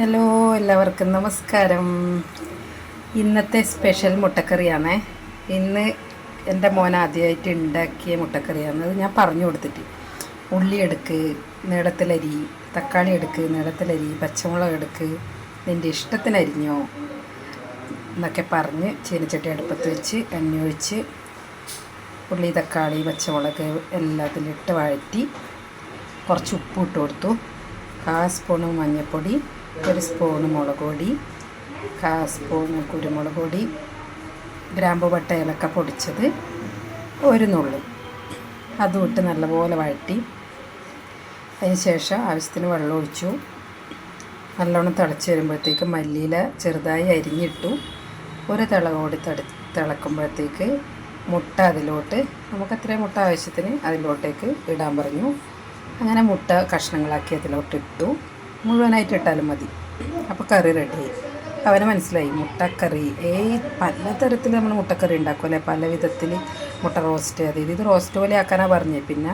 Hello എല്ലാവർക്കും നമസ്കാരം. ഇന്നത്തെ സ്പെഷ്യൽ മുട്ടക്കറിയാണ്. ഇന്ന് എന്റെ മോൻ ആദ്യമായിട്ട് ഉണ്ടാക്കിയ മുട്ടക്കറിയാണ്. അത് ഞാൻ പറഞ്ഞു കൊടുത്തിട്ട്. ഉള്ളി എടുക്ക് നീളത്തിലരി തക്കാളി എടുക്ക് നീളത്തിലരി പച്ചമുളക് എടുക്ക് നിന്റെ ഇഷ്ടത്തിന് അരിഞ്ഞോ എന്നൊക്കെ പറഞ്ഞ് ചീനച്ചട്ടി അടുപ്പത്ത് വെച്ച് എണ്ണ ഒഴിച്ച് ഉള്ളി തക്കാളി പച്ചമുളക് എല്ലാത്തിലിട്ട് വഴറ്റി കുറച്ച് ഉപ്പ് ഇട്ട് കൊടുത്തു. കാ സ്പൂണ് മഞ്ഞൾപ്പൊടി ഒരു സ്പൂണ് മുളക് പൊടി കാ സ്പൂണ് കുരുമുളക് പൊടി ഗ്രാമ്പു പട്ട ഇലക്ക പൊടിച്ചത് ഒരു നുള്ളി. അതും ഇട്ട് നല്ലപോലെ വഴറ്റി അതിന് ശേഷം ആവശ്യത്തിന് വെള്ളം ഒഴിച്ചു. നല്ലോണം തിളച്ച് വരുമ്പോഴത്തേക്ക് മല്ലിയില ചെറുതായി അരിഞ്ഞിട്ടു ഒരു തിള കൂടി തടി തിളക്കുമ്പോഴത്തേക്ക് മുട്ട അതിലോട്ട് നമുക്ക് അത്രയും മുട്ട ആവശ്യത്തിന് അതിലോട്ടേക്ക് ഇടാൻ പറഞ്ഞു. അങ്ങനെ മുട്ട കഷ്ണങ്ങളാക്കി അതിലോട്ട് ഇട്ടു. മുഴുവനായിട്ട് ഇട്ടാലും മതി. അപ്പോൾ കറി റെഡിയായി അവന് മനസ്സിലായി മുട്ടക്കറി. ഏയ് പലതരത്തിൽ നമ്മൾ മുട്ടക്കറി ഉണ്ടാക്കുമല്ലേ പല വിധത്തിൽ മുട്ട റോസ്റ്റ് അത് ഇത്. റോസ്റ്റ് പോലെ ആക്കാനാണ് പറഞ്ഞത് പിന്നെ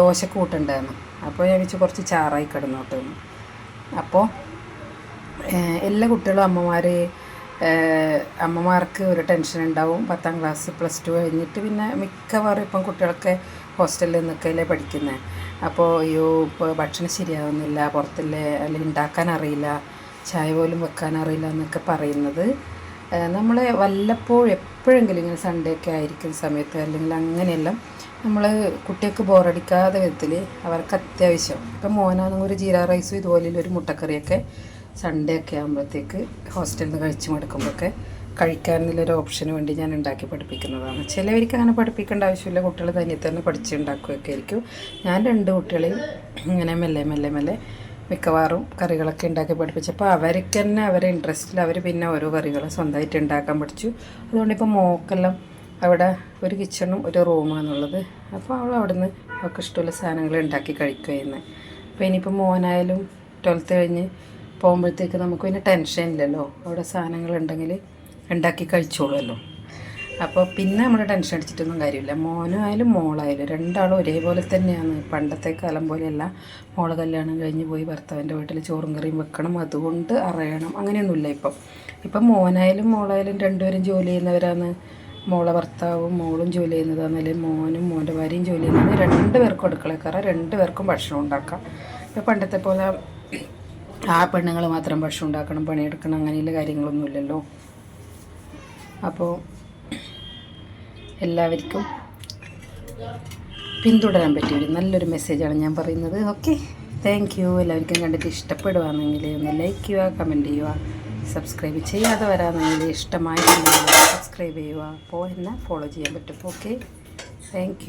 ദോശ കൂട്ടുണ്ടായിരുന്നു. അപ്പോൾ ഞാൻ വെച്ച് കുറച്ച് ചാറായി കിടന്നോട്ട് എന്ന്. അപ്പോൾ എല്ലാ കുട്ടികളും അമ്മമാർ അമ്മമാർക്ക് ഒരു ടെൻഷൻ ഉണ്ടാവും. പത്താം ക്ലാസ് പ്ലസ് ടു കഴിഞ്ഞിട്ട് പിന്നെ മിക്കവാറും ഇപ്പം കുട്ടികളൊക്കെ ഹോസ്റ്റലിൽ നിൽക്കലേ പഠിക്കുന്നത് അപ്പോൾ അയ്യോ ഇപ്പോൾ ഭക്ഷണം ശരിയാവുന്നില്ല പുറത്തില്ലേ അല്ലെങ്കിൽ ഉണ്ടാക്കാൻ അറിയില്ല ചായ പോലും വെക്കാൻ അറിയില്ല എന്നൊക്കെ പറയുന്നത്. നമ്മൾ വല്ലപ്പോഴും എപ്പോഴെങ്കിലും ഇങ്ങനെ സൺഡേ ഒക്കെ ആയിരിക്കുന്ന സമയത്ത് അല്ലെങ്കിൽ അങ്ങനെയെല്ലാം നമ്മൾ കുട്ടികൾക്ക് ബോറടിക്കാതെ വിധത്തിൽ അവർക്ക് അത്യാവശ്യം. ഇപ്പം മോനാണെങ്കിൽ ഒരു ജീര റൈസും ഇതുപോലെ ഒരു മുട്ടക്കറിയൊക്കെ സൺഡേ ഒക്കെ ആകുമ്പോഴത്തേക്ക് ഹോസ്റ്റലിൽ നിന്ന് കഴിച്ചു മടുക്കുമ്പോഴൊക്കെ കഴിക്കാനുള്ളൊരു ഓപ്ഷന് വേണ്ടി ഞാൻ ഉണ്ടാക്കി പഠിപ്പിക്കുന്നതാണ്. ചിലവർക്ക് അങ്ങനെ പഠിപ്പിക്കേണ്ട ആവശ്യമില്ല. കുട്ടികൾ തന്നെ തന്നെ പഠിച്ചുണ്ടാക്കുകയൊക്കെ ആയിരിക്കും. ഞാൻ രണ്ട് കുട്ടികളെയും ഇങ്ങനെ മെല്ലെ മെല്ലെ മെല്ലെ മിക്കവാറും കറികളൊക്കെ ഉണ്ടാക്കി പഠിപ്പിച്ചപ്പോൾ അവർക്ക് തന്നെ അവരെ ഇൻട്രസ്റ്റിൽ അവർ പിന്നെ ഓരോ കറികൾ സ്വന്തമായിട്ട് ഉണ്ടാക്കാൻ പഠിച്ചു. അതുകൊണ്ട് ഇപ്പോൾ മോക്കെല്ലാം അവിടെ ഒരു കിച്ചണും ഒരു റൂമാണെന്നുള്ളത് അപ്പോൾ അവൾ അവിടെ നിന്ന് അവൾക്ക് ഇഷ്ടമുള്ള സാധനങ്ങൾ ഉണ്ടാക്കി കഴിക്കുക ചെയ്യുന്നത് അപ്പോൾ ഇനിയിപ്പോൾ മോനായാലും ട്വൽത്ത് കഴിഞ്ഞ് പോകുമ്പോഴത്തേക്ക് നമുക്ക് പിന്നെ ടെൻഷൻ ഇല്ലല്ലോ. അവിടെ സാധനങ്ങൾ ഉണ്ടെങ്കിൽ ഉണ്ടാക്കി കഴിച്ചോളുമല്ലോ. അപ്പോൾ പിന്നെ നമ്മൾ ടെൻഷൻ അടിച്ചിട്ടൊന്നും കാര്യമില്ല. മോനായാലും മോളായാലും രണ്ടാളും ഒരേപോലെ തന്നെയാണ്. പണ്ടത്തെ കാലം പോലെയല്ല. മോളെ കല്യാണം കഴിഞ്ഞ് പോയി ഭർത്താവിന്റെ വീട്ടിൽ ചോറും കറിയും വെക്കണം. അതുകൊണ്ട് അറിയണം. അങ്ങനെയൊന്നുമില്ല ഇപ്പം. ഇപ്പം മോനായാലും മോളായാലും രണ്ടുപേരും ജോലി ചെയ്യുന്നവരാണ്. മോളെ ഭർത്താവും മോളും ജോലി ചെയ്യുന്നതാണ്. അല്ലെങ്കിൽ മോനും മോന്റെ ഭാര്യയും ജോലി ചെയ്യുന്നത് രണ്ട് പേർക്കും അടുക്കളക്കാരാണ് രണ്ട് പേർക്കും ഭക്ഷണം ഉണ്ടാക്കാം. ഇപ്പം പണ്ടത്തെ പോലെ ആ പെണ്ണുങ്ങൾ മാത്രം ഭക്ഷണം ഉണ്ടാക്കണം പണിയെടുക്കണം അങ്ങനെയുള്ള കാര്യങ്ങളൊന്നുമില്ലല്ലോ. അപ്പോൾ എല്ലാവർക്കും പിന്തുടരാൻ പറ്റിയ ഒരു നല്ലൊരു മെസ്സേജാണ് ഞാൻ പറയുന്നത്. ഓക്കെ താങ്ക് യു എല്ലാവർക്കും കണ്ടിട്ട് ഇഷ്ടപ്പെടുവാണെങ്കിൽ ഒന്ന് ലൈക്ക് ചെയ്യുക കമന്റ് ചെയ്യുക സബ്സ്ക്രൈബ് ചെയ്യാതെ വരാമെങ്കിൽ ഇഷ്ടമായി സബ്സ്ക്രൈബ് ചെയ്യുക. അപ്പോൾ എന്നെ ഫോളോ ചെയ്യാൻ പറ്റും. Okay thank